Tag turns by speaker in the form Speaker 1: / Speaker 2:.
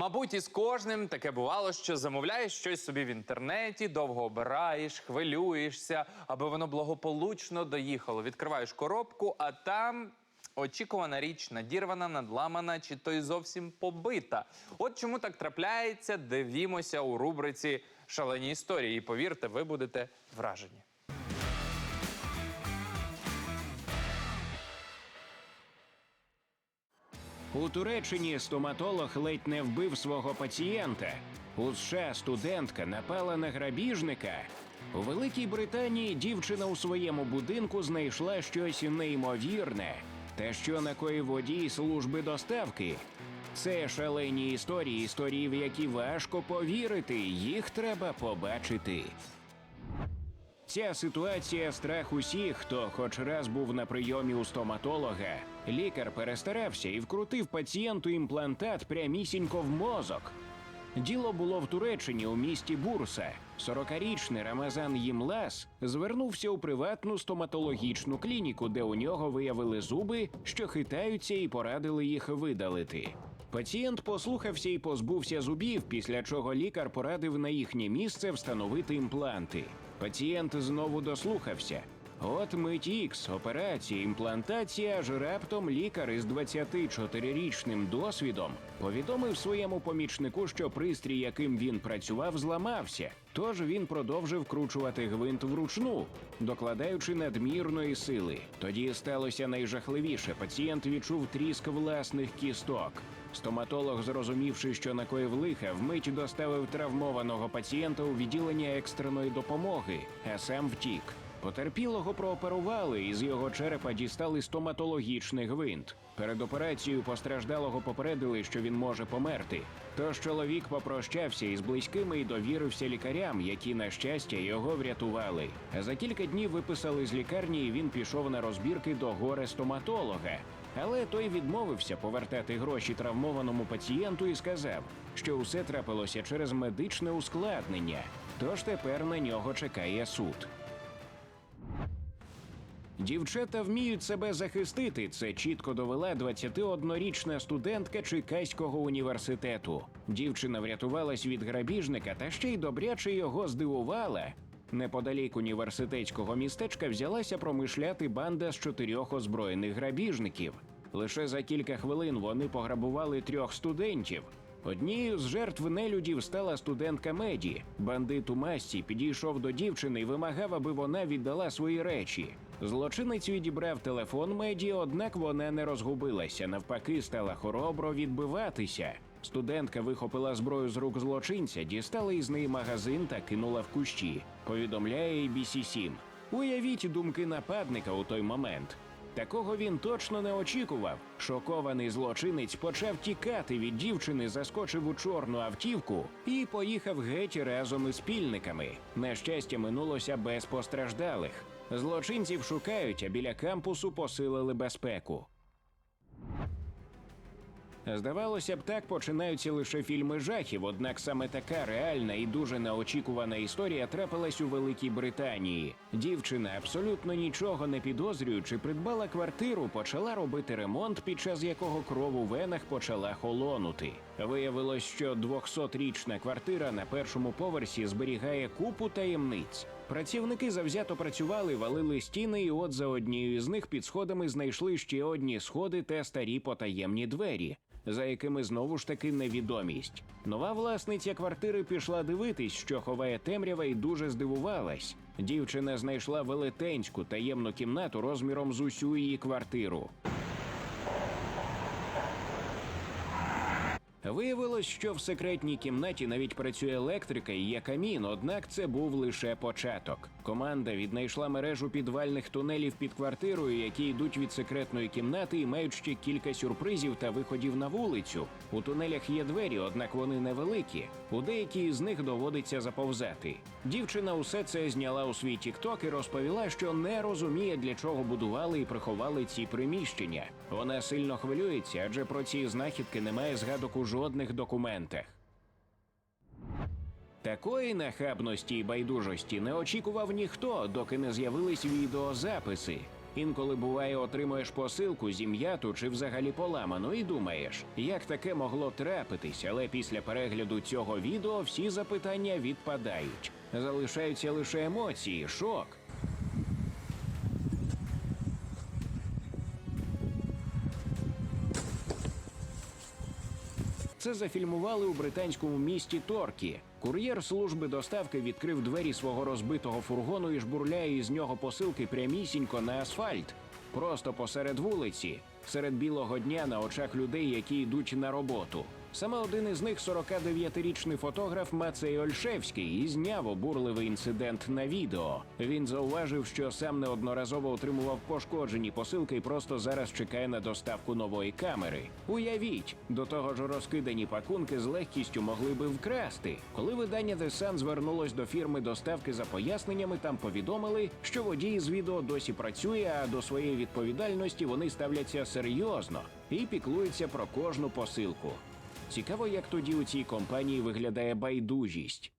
Speaker 1: Мабуть, із кожним таке бувало, що замовляєш щось собі в інтернеті, довго обираєш, хвилюєшся, аби воно благополучно доїхало. Відкриваєш коробку, а там. Очікувана річ надірвана, надламана чи то й зовсім побита. От чому так трапляється, дивімося у рубриці Шалені історії. І повірте, ви будете вражені.
Speaker 2: У Туреччині стоматолог ледь не вбив свого пацієнта. У США студентка напала на грабіжника. У Великій Британії дівчина у своєму будинку знайшла щось неймовірне. Та що накоїв водій служби доставки. Це шалені історії, історії, в які важко повірити. Їх треба побачити. Ця ситуація страх усіх, хто хоч раз був на прийомі у стоматолога. Лікар перестарався і вкрутив пацієнту імплантат прямісінько в мозок. Діло було в Туреччині у місті Бурса. 40-річний Рамазан Їмлас звернувся у приватну стоматологічну клініку, де у нього виявили зуби, що хитаються, і порадили їх видалити. Пацієнт послухався і позбувся зубів, після чого лікар порадив на їхнє місце встановити імпланти. Пацієнт знову дослухався. От мить ікс, операція, імплантація, аж раптом лікар із 24-річним досвідом повідомив своєму помічнику, що пристрій, яким він працював, зламався. Тож він продовжив кручувати гвинт вручну, докладаючи надмірної сили. Тоді сталося найжахливіше. Пацієнт відчув тріск власних кісток. Стоматолог, зрозумівши, що накоїв лиха, вмить доставив травмованого пацієнта у відділення екстреної допомоги, а сам втік. Потерпілого прооперували, і з його черепа дістали стоматологічний гвинт. Перед операцією постраждалого попередили, що він може померти. Тож чоловік попрощався із близькими і довірився лікарям, які, на щастя, його врятували. За кілька днів виписали з лікарні, і він пішов на розбірки до горе стоматолога. Але той відмовився повертати гроші травмованому пацієнту і сказав, що усе трапилося через медичне ускладнення. Тож тепер на нього чекає суд. Дівчата вміють себе захистити. Це чітко довела 21-річна студентка Чикаського університету. Дівчина врятувалась від грабіжника та ще й добряче його здивувала. Неподалік університетського містечка взялася промишляти банда з чотирьох озброєних грабіжників. Лише за кілька хвилин вони пограбували трьох студентів. Однією з жертв нелюдів стала студентка Меді. Бандит у масці підійшов до дівчини і вимагав, аби вона віддала свої речі. Злочинець відібрав телефон Меді, однак вона не розгубилася. Навпаки, стала хоробро відбиватися. Студентка вихопила зброю з рук злочинця, дістала із неї магазин та кинула в кущі. Повідомляє ABC7. Уявіть думки нападника у той момент. Такого він точно не очікував. Шокований злочинець почав тікати від дівчини, заскочив у чорну автівку і поїхав геть разом із спільниками. На щастя, минулося без постраждалих. Злочинців шукають, а біля кампусу посилили безпеку. Здавалося б, так починаються лише фільми жахів, однак саме така реальна і дуже неочікувана історія трапилась у Великій Британії. Дівчина, абсолютно нічого не підозрюючи, придбала квартиру, почала робити ремонт, під час якого кров у венах почала холонути. Виявилось, що 200-річна квартира на першому поверсі зберігає купу таємниць. Працівники завзято працювали, валили стіни, і от за однією з них під сходами знайшли ще одні сходи та старі потаємні двері, за якими знову ж таки невідомість. Нова власниця квартири пішла дивитись, що ховає темрява, і дуже здивувалась. Дівчина знайшла велетенську таємну кімнату розміром з усю її квартиру. Виявилось, що в секретній кімнаті навіть працює електрика і є камін, однак це був лише початок. Команда віднайшла мережу підвальних тунелів під квартирою, які йдуть від секретної кімнати і мають ще кілька сюрпризів та виходів на вулицю. У тунелях є двері, однак вони невеликі. У деякі з них доводиться заповзати. Дівчина усе це зняла у свій тікток і розповіла, що не розуміє, для чого будували і приховали ці приміщення. Вона сильно хвилюється, адже про ці знахідки немає згадок у жодних документах. Такої нахабності і байдужості не очікував ніхто, доки не з'явились відеозаписи. Інколи буває, отримуєш посилку зім'яту чи взагалі поламану, і думаєш, як таке могло трапитись, але після перегляду цього відео всі запитання відпадають. Залишаються лише емоції, шок. Це зафільмували у британському місті Торкі. Кур'єр служби доставки відкрив двері свого розбитого фургону і жбурляє із нього посилки прямісінько на асфальт, просто посеред вулиці, серед білого дня на очах людей, які йдуть на роботу. Саме один із них, 49-річний фотограф Мацей Ольшевський, і зняв обурливий інцидент на відео. Він зауважив, що сам неодноразово отримував пошкоджені посилки і просто зараз чекає на доставку нової камери. Уявіть, до того ж розкидані пакунки з легкістю могли би вкрасти. Коли видання The Sun звернулось до фірми доставки за поясненнями, там повідомили, що водій з відео досі працює, а до своєї відповідальності вони ставляться серйозно і піклуються про кожну посилку. Цікаво, як тоді у цій компанії виглядає байдужість.